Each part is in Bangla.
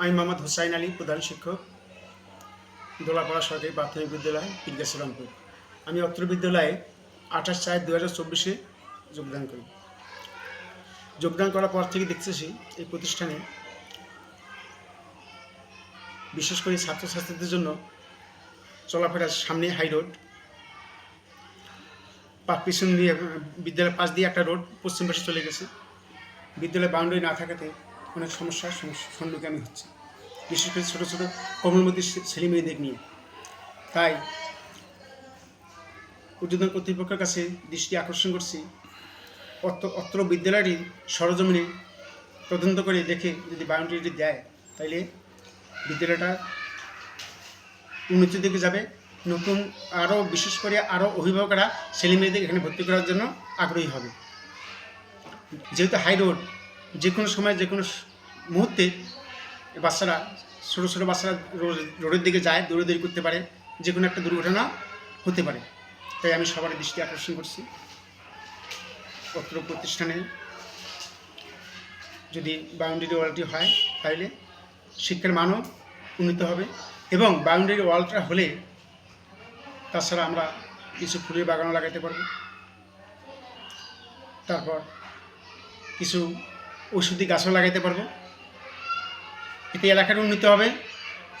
আমি মোহাম্মদ হুসাইন আলী, প্রধান শিক্ষক, দোলাপাড়া সরকারি প্রাথমিক বিদ্যালয় পীরগাছি রংপুর। আমি অত্র বিদ্যালয়ে আঠাশ চার দু হাজার চব্বিশে যোগদান করি। যোগদান করার পর থেকে দেখতেছি এই প্রতিষ্ঠানে বিশেষ করে ছাত্রছাত্রীদের জন্য চলাফেরার সামনে হাই রোড পিছন দিয়ে, বিদ্যালয়ের পাশ দিয়ে একটা রোড পশ্চিম পাশে চলে গেছে। বিদ্যালয় বাউন্ডারি না থাকাতে অনেক সমস্যার সম্মুখীন আমি হচ্ছে। বিশেষ করে ছোটো ছোটো কর্মমতী ছেলে মেয়েদের নিয়ে। তাই উদ্বোধন কর্তৃপক্ষের কাছে দৃষ্টি আকর্ষণ করছি। অত্র বিদ্যালয়টি সরজমিনে তদন্ত করে দেখে যদি বাউন্ডারিটি দেয়, তাইলে বিদ্যালয়টা উন্নতির দিকে যাবে। নতুন আরও বিশেষ করে আরও অভিভাবকরা ছেলে মেয়েদের এখানে ভর্তি করার জন্য আগ্রহী হবে। যেহেতু হাই রোড যে কোনো সময় যে কোনো মুহূর্তে বাচ্চারা, ছোটো ছোটো বাচ্চারা রোডের দিকে যায়, দৌড়াদৌড়ি করতে পারে যে কোনো একটা দুর্ঘটনা হতে পারে। তাই আমি সবার দৃষ্টি আকর্ষণ করছি। পত্র প্রতিষ্ঠানে যদি বাউন্ডারি ওয়ালটি হয় তাহলে শিক্ষার মানও উন্নীত হবে এবং বাউন্ডারি ওয়ালটা হলে তাছাড়া আমরা কিছু ফুলের বাগানও লাগাতে পারব। তারপর কিছু ওষুধি গাছও লাগাইতে পারব। এতে এলাকার উন্নতি হবে,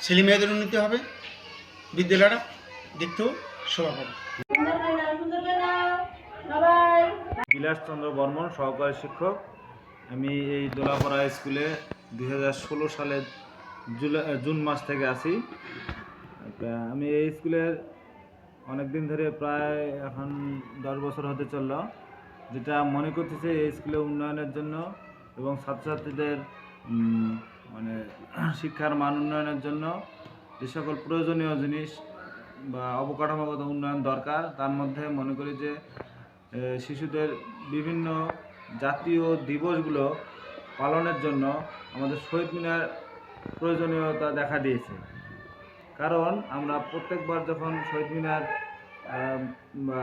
ছেলে মেয়েদের উন্নতি হবে বিদ্যালয়টা দেখতেও শোভা পাবে। বিলাসচন্দ্র বর্মন, সহকারী শিক্ষক। আমি এই দোলাপাড়া স্কুলে দুই সালের জুলাই জুন মাস থেকে তা আমি এই স্কুলের অনেক দিন ধরে প্রায় এখন দশ বছর হতে চলল। যেটা মনে করতেছে এই স্কুলে উন্নয়নের জন্য এবং ছাত্রছাত্রীদের মানে শিক্ষার মান উন্নয়নের জন্য যে সকল প্রয়োজনীয় জিনিস বা অবকাঠামোগত উন্নয়ন দরকার, তার মধ্যে মনে করি যে শিশুদের বিভিন্ন জাতীয় দিবসগুলো পালনের জন্য আমাদের শহীদ মিনার প্রয়োজনীয়তা দেখা দিয়েছে। কারণ আমরা প্রত্যেকবার যখন শহীদ মিনার বা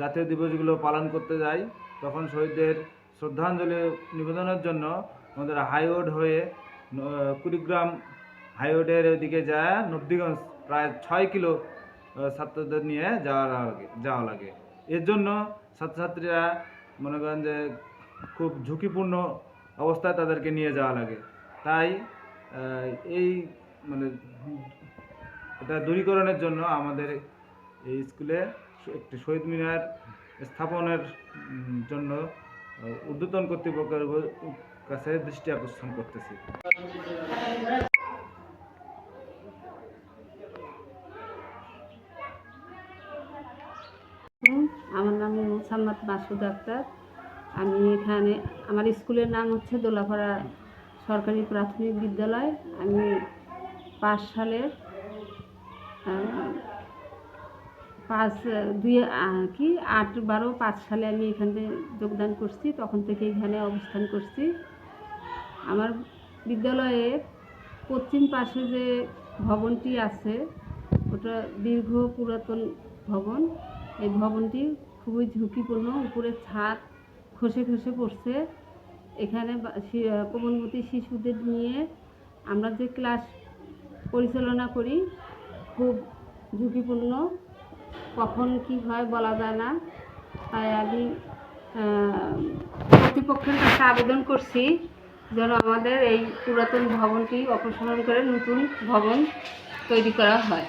জাতীয় দিবসগুলো পালন করতে যাই, তখন শহীদদের শ্রদ্ধাঞ্জলি নিবেদনের জন্য আমাদের হাইওড হয়ে কুড়িগ্রাম হাইওডের ওইদিকে যায় নবদিগঞ্জ, প্রায় ছয় কিলো ছাত্রদের নিয়ে যাওয়া লাগে যাওয়া লাগে। এর জন্য ছাত্রছাত্রীরা মনে করেন যে খুব ঝুঁকিপূর্ণ অবস্থায় তাদেরকে নিয়ে যাওয়া লাগে। তাই এই মানে এটা দূরীকরণের জন্য আমাদের এই স্কুলে একটি শহীদ মিনার স্থাপনের জন্য ঊর্ধ্বতন কর্তৃপক্ষের কাছে দৃষ্টি আকর্ষণ করতেছি। আমার নাম মোসাম্মদ মাসুদ আক্তার। আমি এখানে, আমার স্কুলের নাম হচ্ছে দোলাপাড়া সরকারি প্রাথমিক বিদ্যালয়। আমি পাঁচ সালের পাঁচ, দুই কি, আট, বারো, পাঁচ সালে আমি এখানে যোগদান করছি, তখন থেকে এখানে অবস্থান করছি। আমার বিদ্যালয়ের পশ্চিম পাশে যে ভবনটি আছে, ওটা দীর্ঘ পুরাতন ভবন। এই ভবনটি খুবই ঝুঁকিপূর্ণ, উপরে ছাদ খসে খসে পড়ছে। এখানে কোমলমতি শিশুদের নিয়ে আমরা যে ক্লাস পরিচালনা করি, খুব ঝুঁকিপূর্ণ। কখন কি হয় বলা যায় না। তাই আমি কর্তৃপক্ষের কাছে আবেদন করছি যেন আমাদের এই পুরাতন ভবনটি অপসারণ করে নতুন ভবন তৈরি করা হয়।